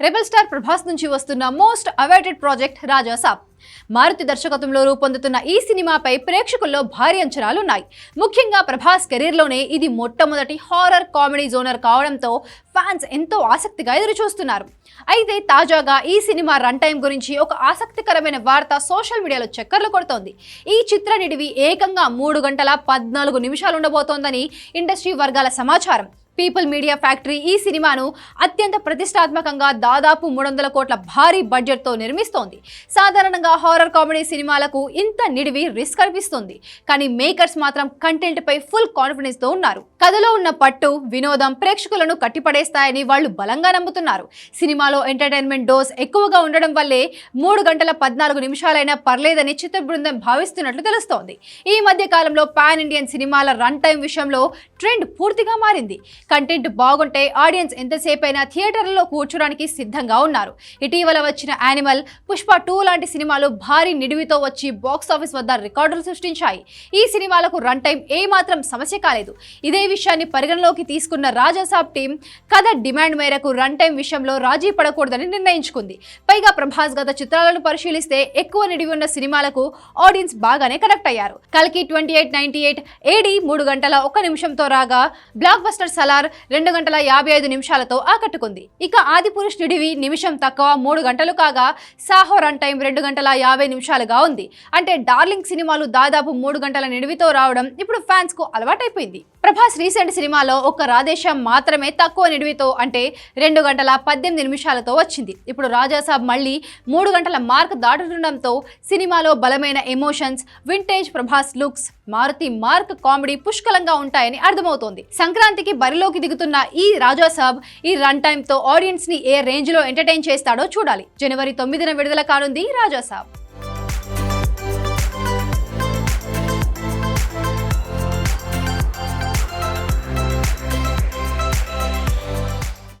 Rebel star Prabhas నుంచి వస్తున్న most awaited project Rajasaab Maruthi దర్శకత్వంలో రూపొందుతున్న ఈ సినిమాపై ప్రేక్షకుల్లో భారీ అంచనాలు ఉన్నాయి ముఖ్యంగా ప్రభాస్ కెరీర్లోనే ఇది మొట్టమొదటి హారర్ కామెడీ జోనర్ కావడంతో ఫ్యాన్స్ ఎంతో ఆసక్తిగా ఎదురుచూస్తున్నారు. అయితే తాజాగా ఈ సినిమా రన్ టైం గురించి ఒక ఆసక్తికరమైన వార్త సోషల్ మీడియాలో చక్కర్లు కొడుతోంది. ఈ చిత్ర నిడివి ఏకంగా మూడు గంటల పద్నాలుగు నిమిషాలు ఉండబోతోందని ఇండస్ట్రీ వర్గాల సమాచారం. పీపుల్ మీడియా ఫ్యాక్టరీ ఈ సినిమాను అత్యంత ప్రతిష్టాత్మకంగా దాదాపు మూడు వందల కోట్ల భారీ బడ్జెట్తో నిర్మిస్తోంది. సాధారణంగా హారర్ కామెడీ సినిమాలకు ఇంత నిడివి రిస్క్ అనిపిస్తుంది. కానీ మేకర్స్ మాత్రం కంటెంట్ పై ఫుల్ కాన్ఫిడెన్స్తో ఉన్నారు. కథలో ఉన్న పట్టు వినోదం ప్రేక్షకులను కట్టిపడేస్తాయని వాళ్ళు బలంగా నమ్ముతున్నారు. సినిమాలో ఎంటర్టైన్మెంట్ డోస్ ఎక్కువగా ఉండడం వల్లే మూడు గంటల పద్నాలుగు నిమిషాలైనా పర్లేదని చిత్ర బృందం భావిస్తున్నట్లు తెలుస్తోంది. ఈ మధ్య కాలంలో పాన్ ఇండియన్ సినిమాల రన్ టైం విషయంలో ట్రెండ్ పూర్తిగా మారింది. కంటెంట్ బాగుంటే ఆడియన్స్ ఎంతసేపు అయినా థియేటర్లలో కూర్చోడానికి సిద్ధంగా ఉన్నారు. ఇటీవల వచ్చిన యానిమల్ పుష్ప టూ లాంటి సినిమాలు భారీ నిడివితో వచ్చి బాక్స్ ఆఫీస్ వద్ద రికార్డులు సృష్టించాయి. ఈ సినిమాలకు రన్ టైం ఏమాత్రం సమస్య కాలేదు. ఇదే విషయాన్ని పరిగణలోకి తీసుకున్న రాజాసాబ్ టీం కథ డిమాండ్ మేరకు రన్ టైం విషయంలో రాజీ పడకూడదని నిర్ణయించుకుంది. పైగా ప్రభాస్ గత చిత్రాలను పరిశీలిస్తే ఎక్కువ నిడివి ఉన్న సినిమాలకు ఆడియన్స్ బాగానే కనెక్ట్ అయ్యారు. కల్కి twenty eight ninety eight AD మూడు గంటల ఒక్క నిమిషంతో రాగా బ్లాక్ బస్టర్ స్టార్ రెండు గంటల యాభై ఐదు నిమిషాలతో ఆకట్టుకుంది. ఇక ఆదిపురుష్ నిడివి నిమిషం తక్కువ మూడు గంటలు కాగా సాహో రన్ టైం రెండు గంటల యాభై నిమిషాలుగా ఉంది. అంటే డార్లింగ్ సినిమాలు దాదాపు మూడు గంటల నిడివితో రావడం ఇప్పుడు ఫ్యాన్స్కు అలవాటైపోయింది. ప్రభాస్ రీసెంట్ సినిమాలో ఒక రాధేశ్యామ్ మాత్రమే తక్కువ నిడివితో అంటే రెండు గంటల పద్దెనిమిది నిమిషాలతో వచ్చింది. ఇప్పుడు రాజాసాబ్ మళ్ళీ మూడు గంటల మార్క్ దాటుతుండడంతో సినిమాలో బలమైన emotions vintage Prabhas looks Maruthi mark comedy పుష్కలంగా ఉంటాయని అర్థమవుతోంది. సంక్రాంతికి బరిలోకి దిగుతున్న ఈ రాజాసాబ్ ఈ రన్ టైంతో ఆడియన్స్ని ఏ రేంజ్లో ఎంటర్టైన్ చేస్తాడో చూడాలి. జనవరి తొమ్మిదిన విడుదల కానుంది రాజాసాబ్.